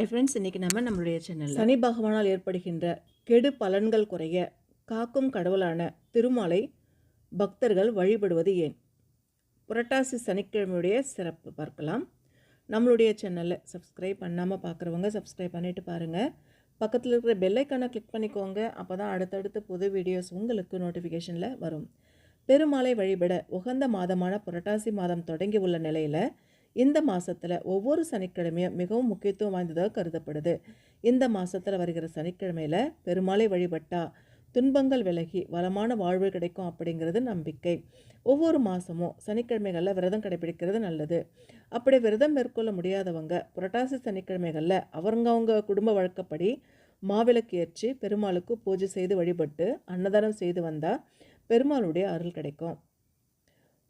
ஐ friends இன்றைக்கி நம்ம நம்மளுடைய சேனல் சனி பகவானால் ஏற்படுகின்ற கெடு பலன்கள் குறைய காக்கும் கடவுளான திருமாலை பக்தர்கள் வழிபடுவது ஏன்? புரட்டாசி சனிக்கிழமையுடைய சிறப்பு பார்க்கலாம். நம்மளுடைய சேனலில் சப்ஸ்கிரைப் பண்ணாமல் பார்க்குறவங்க சப்ஸ்கிரைப் பண்ணிவிட்டு பாருங்கள் பக்கத்தில் இருக்கிற பெல்லைக்கானை கிளிக் பண்ணிக்கோங்க. அப்போ தான் அடுத்தடுத்து புது வீடியோஸ் உங்களுக்கு நோட்டிஃபிகேஷனில் வரும். பெருமாளை வழிபட உகந்த மாதமான புரட்டாசி மாதம் தொடங்கி உள்ள நிலையில் இந்த மாதத்தில் ஒவ்வொரு சனிக்கிழமையும் மிகவும் முக்கியத்துவம் வாய்ந்ததாக கருதப்படுது. இந்த மாதத்தில் வருகிற சனிக்கிழமையில் பெருமாளை வழிபட்டா துன்பங்கள் விலகி வளமான வாழ்வு கிடைக்கும் அப்படிங்கிறது நம்பிக்கை. ஒவ்வொரு மாதமும் சனிக்கிழமைகளில் விரதம் கடைபிடிக்கிறது நல்லது. அப்படி விரதம் மேற்கொள்ள முடியாதவங்க புரட்டாசி சனிக்கிழமைகளில் அவங்கவுங்க குடும்ப வழக்கப்படி மாவிளக்கு ஏற்றி பெருமாளுக்கு பூஜை செய்து வழிபட்டு அன்னதானம் செய்து வந்தால் பெருமாளுடைய அருள் கிடைக்கும்.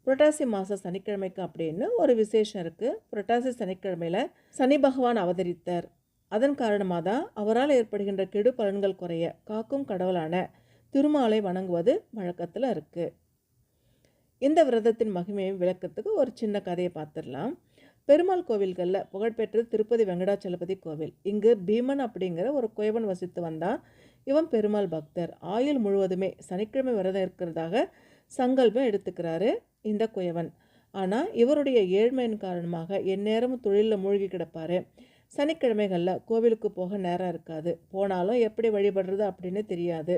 புரட்டாசி மாதம் சனிக்கிழமைக்கு அப்படின்னு ஒரு விசேஷம் இருக்குது புரட்டாசி சனிக்கிழமையில் சனி பகவான் அவதரித்தார். அதன் காரணமாக தான் அவரால் ஏற்படுகின்ற கெடு பலன்கள் குறைய காக்கும் கடவுளான திருமாலை வணங்குவது வழக்கத்தில் இருக்குது இந்த விரதத்தின் மகிமையை விளக்கத்துக்கு ஒரு சின்ன கதையை பார்த்துடலாம் பெருமாள் கோவில்களில் புகழ்பெற்றது திருப்பதி வெங்கடாச்சலபதி கோவில். இங்கு பீமன் அப்படிங்கிற ஒரு குயவன் வசித்து வந்தான். இவன் பெருமாள் பக்தர். ஆயுள் முழுவதுமே சனிக்கிழமை விரதம் இருக்கிறதாக சங்கல்பம் எடுத்துக்கிறாரு. இந்த குயவன். ஆனால் இவருடைய ஏழ்மையின் காரணமாக எந்நேரமும் தொழிலில் மூழ்கி கிடப்பார். சனிக்கிழமைகளில் கோவிலுக்கு போக நேரம் இருக்காது. போனாலும் எப்படி வழிபடுறது அப்படின்னு தெரியாது.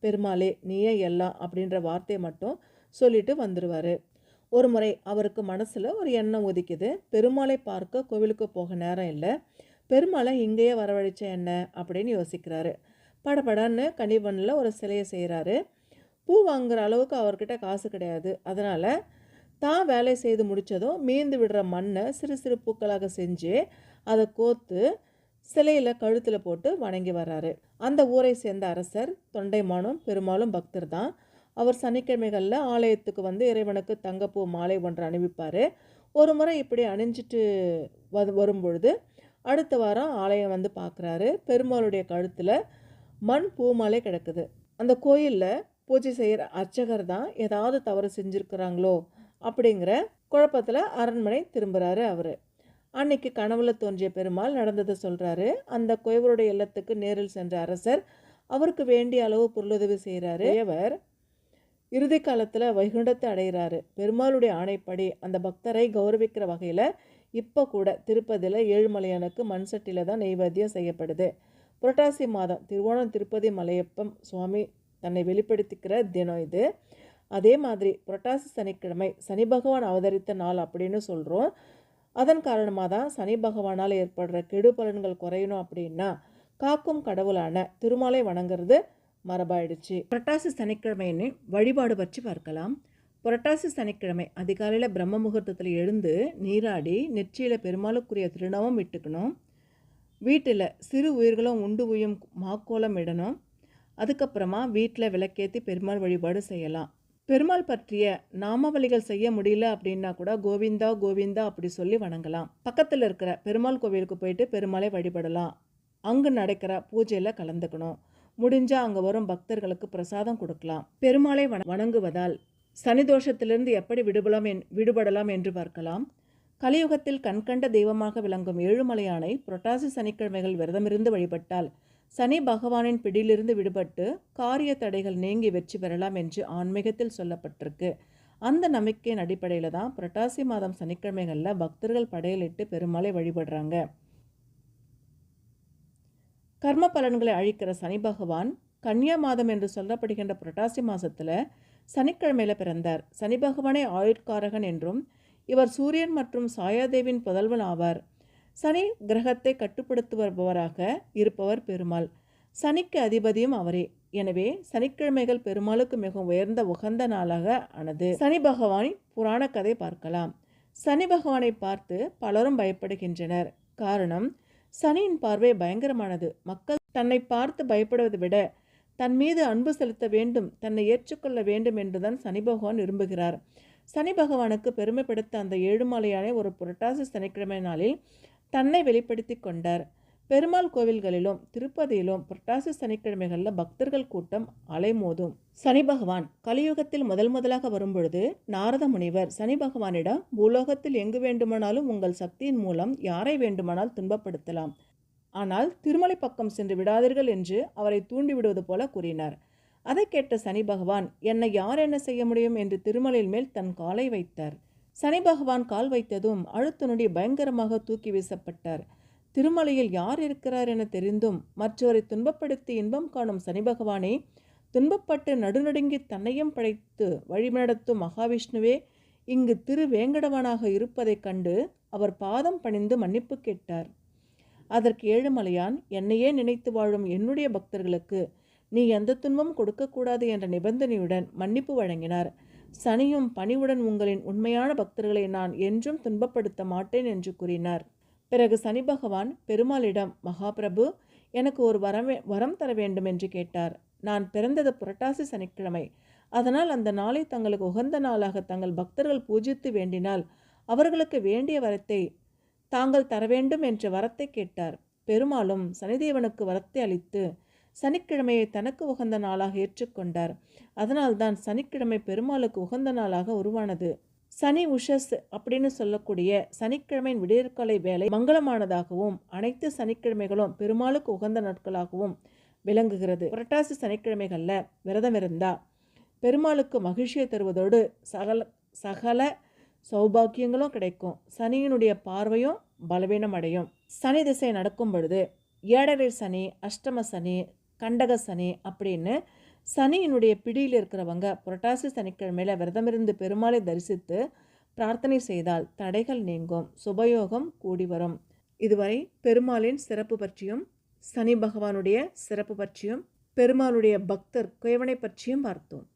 பெருமாளே நீயே எல்லாம் அப்படின்ற வார்த்தையை மட்டும் சொல்லிட்டு வந்துடுவார் ஒரு முறை அவருக்கு மனசில் ஒரு எண்ணம் ஒதுக்குது பெருமாளை பார்க்க கோவிலுக்கு போக நேரம் இல்லை. பெருமாளை இங்கேயே வரவழைச்ச என்ன? அப்படின்னு யோசிக்கிறாரு. படபடன்னு கனிவனில் ஒரு சிலையை செய்கிறாரு பூ வாங்குற அளவுக்கு அவர்கிட்ட காசு கிடையாது. அதனால் தான் வேலை செய்து முடித்ததும் மீந்து விடுற மண்ணை சிறு சிறு பூக்களாக செஞ்சு அதை கோத்து சிலையில் கழுத்தில் போட்டு வணங்கி வர்றாரு. அந்த ஊரை சேர்ந்த அரசர் தொண்டைமானும் பெருமாளும் பக்தர் தான். அவர் சனிக்கிழமைகளில் ஆலயத்துக்கு வந்து இறைவனுக்கு தங்கப்பூ மாலை ஒன்று அணிவிப்பார். ஒரு முறை இப்படி அணிஞ்சிட்டு வ வரும்பொழுது அடுத்த வாரம் ஆலயம் வந்து பார்க்குறாரு பெருமாளுடைய கழுத்தில் மண் பூ மாலை கிடக்குது. அந்த கோயிலில் பூஜை செய்கிற அர்ச்சகர் தான் ஏதாவது தவறு செஞ்சுருக்கிறாங்களோ அப்படிங்கிற குழப்பத்தில் அரண்மனை திரும்புகிறாரு அவர். அன்னைக்கு கனவுல தோன்றிய பெருமாள் நடந்ததை சொல்கிறாரு அந்த குயவருடைய இல்லத்துக்கு நேரில் சென்ற அரசர் அவருக்கு வேண்டிய அளவு பொருளுதவி செய்கிறாரு அவர் இறுதி காலத்தில் வைகுண்டத்தை அடைகிறாரு பெருமாளுடைய ஆணைப்படி அந்த பக்தரை கௌரவிக்கிற வகையில் இப்போ கூட திருப்பதியில் ஏழுமலையானுக்கு மண் சட்டியில் தான் நெய்வேத்தியம் செய்யப்படுது. புரட்டாசி மாதம் திருவோணம் திருப்பதி மலையப்பம் சுவாமி தன்னை வெளிப்படுத்திக்கிற தினம் இது. அதே மாதிரி புரட்டாசி சனிக்கிழமை சனி பகவான் அவதரித்த நாள் அப்படின்னு சொல்கிறோம் அதன் காரணமாக தான் சனி பகவானால் ஏற்படுற கெடு பலன்கள் குறையணும் அப்படின்னா காக்கும் கடவுளான திருமாலை வணங்குறது மரபாயிடுச்சு. புரட்டாசி சனிக்கிழமைன்னு வழிபாடு பற்றி பார்க்கலாம். புரட்டாசி சனிக்கிழமை அதிகாலையில் பிரம்ம முகூர்த்தத்தில் எழுந்து நீராடி நெற்றியில் பெருமாளுக்குரிய திருநாமம் விட்டுக்கணும் வீட்டில் சிறு உயிர்களும் உண்டு உயும் மாக்கோலம் இடணும். அதுக்கப்புறமா வீட்டில் விளக்கேற்றி பெருமாள் வழிபாடு செய்யலாம். பெருமாள் பற்றிய நாமவழிகள் செய்ய முடியல அப்படின்னா கூட கோவிந்தா கோவிந்தா அப்படி சொல்லி வணங்கலாம். பக்கத்தில் இருக்கிற பெருமாள் கோவிலுக்கு போயிட்டு பெருமாளை வழிபடலாம். அங்கு நடக்கிற பூஜையில் கலந்துக்கணும். முடிஞ்சால் அங்கே வரும் பக்தர்களுக்கு பிரசாதம் கொடுக்கலாம். பெருமாளை வணங்குவதால் சனி தோஷத்திலிருந்து எப்படி விடுபடலாம் என் விடுபடலாம் என்று பார்க்கலாம். கலியுகத்தில் கண்கண்ட தெய்வமாக விளங்கும் ஏழுமலையானை புரட்டாசி சனிக்கிழமைகள் விரதமிருந்து வழிபட்டால் சனி பகவானின் பிடியிலிருந்து விடுபட்டு காரிய தடைகள் நீங்கி வெற்றி பெறலாம் என்று ஆன்மீகத்தில் சொல்லப்பட்டிருக்கு. அந்த நம்பிக்கையின் அடிப்படையில் தான் புரட்டாசி மாதம் சனிக்கிழமைகளில் பக்தர்கள் படையலிட்டு பெருமாளை வழிபடுறாங்க. கர்ம பலன்களை அழிக்கிற சனி பகவான் கன்னியா மாதம் என்று சொல்லப்படுகின்ற புரட்டாசி மாதத்தில் சனிக்கிழமையில் பிறந்தார். சனி பகவானே ஆயுட்காரகன் என்றும் இவர் சூரியன் மற்றும் சாயாதேவின் புதல்வன் ஆவார். சனி கிரகத்தை கட்டுப்படுத்துபவராக இருப்பவர் பெருமாள். சனிக்கு அதிபதியும் அவரே. எனவே சனிக்கிழமைகள் பெருமாளுக்கு மிகவும் உயர்ந்த உகந்த நாளாக ஆனது. சனி பகவானின் புராண கதை பார்க்கலாம். சனி பகவானை பார்த்து பலரும் பயப்படுகின்றனர். காரணம் சனியின் பார்வை பயங்கரமானது. மக்கள் தன்னை பார்த்து பயப்படுவதை விட தன் மீது அன்பு செலுத்த வேண்டும் தன்னை ஏற்றுக்கொள்ள வேண்டும் என்றுதான் சனி பகவான் விரும்புகிறார். சனி பகவானுக்கு பெருமைப்படுத்த அந்த ஏழுமலையானை ஒரு புரட்டாசி சனிக்கிழமை நாளில் தன்னை வெளிப்படுத்தி கொண்டார். பெருமாள் கோவில்களிலும் திருப்பதியிலும் புரட்டாசி சனிக்கிழமைகளில் பக்தர்கள் கூட்டம் அலைமோதும். சனி பகவான் கலியுகத்தில் முதல் முதலாக வரும்பொழுது நாரத முனிவர் சனி பகவானிடம் பூலோகத்தில் எங்கு வேண்டுமானாலும் உங்கள் சக்தியின் மூலம் யாரை வேண்டுமானால் துன்பப்படுத்தலாம். ஆனால் திருமலை பக்கம் சென்று விடாதீர்கள் என்று அவரை தூண்டிவிடுவது போல கூறினார். அதை கேட்ட சனி பகவான் என்னை யார் என்ன செய்ய முடியும்? என்று திருமலையின் மேல் தன் காலை வைத்தார். சனி பகவான் கால் வைத்ததும் அழுத்த நொடி பயங்கரமாக தூக்கி வீசப்பட்டார். திருமலையில் யார் இருக்கிறார் என தெரிந்தும் மற்றவரை துன்பப்படுத்தி இன்பம் காணும் சனி பகவானே துன்பப்பட்டு நடுநடுங்கி தன்னையும் படைத்து வழிநடத்தும் மகாவிஷ்ணுவே இங்கு திரு வேங்கடவனாக இருப்பதைக் கண்டு அவர் பாதம் பணிந்து மன்னிப்பு கேட்டார். அதற்கு ஏழுமலையான் என்னையே நினைத்து வாழும் என்னுடைய பக்தர்களுக்கு நீ எந்த துன்பம் கொடுக்கக்கூடாது என்ற நிபந்தனையுடன் மன்னிப்பு வழங்கினார். சனியும் பணிவுடன் உங்களின் உண்மையான பக்தர்களை நான் என்றும் துன்பப்படுத்த மாட்டேன் என்று கூறினார். பிறகு சனி பகவான் பெருமாளிடம் மகாபிரபு எனக்கு ஒரு வரம் வரம் தர வேண்டும் என்று கேட்டார். நான் பிறந்தது புரட்டாசி சனிக்கிழமை. அதனால் அந்த நாளை தங்களுக்கு உகந்த நாளாக தங்கள் பக்தர்கள் பூஜித்து வேண்டினால் அவர்களுக்கு வேண்டிய வரத்தை தாங்கள் தர வேண்டும் என்ற வரத்தை கேட்டார். பெருமாளும் சனிதேவனுக்கு வரத்தை அளித்து சனிக்கிழமையை தனக்கு உகந்த நாளாக ஏற்றுக்கொண்டார். அதனால்தான் சனிக்கிழமை பெருமாளுக்கு உகந்த நாளாக உருவானது. சனி உஷஸ் அப்படின்னு சொல்லக்கூடிய சனிக்கிழமையின் விடியற்காலை வேலை மங்களமானதாகவும் அனைத்து சனிக்கிழமைகளும் பெருமாளுக்கு உகந்த நாட்களாகவும் விளங்குகிறது. புரட்டாசி சனிக்கிழமைகளில் விரதம் இருந்தா பெருமாளுக்கு மகிழ்ச்சியை தருவதோடு சகல சகல சௌபாக்கியங்களும் கிடைக்கும். சனியினுடைய பார்வையும் பலவீனம் அடையும் சனி திசை நடக்கும் பொழுது ஏழரை சனி அஷ்டம சனி கண்டக சனி அப்படின்னு சனியினுடைய பிடியில் இருக்கிறவங்க புரட்டாசி சனிக்கிழமையில் விரதமிருந்து பெருமாளை தரிசித்து பிரார்த்தனை செய்தால் தடைகள் நீங்கும் சுபயோகம் கூடி வரும். இதுவரை பெருமாளின் சிறப்பு பற்றியும் சனி பகவானுடைய சிறப்பு பற்றியும் பெருமாளுடைய பக்தர் குயவனை பற்றியும் பார்த்தோம்.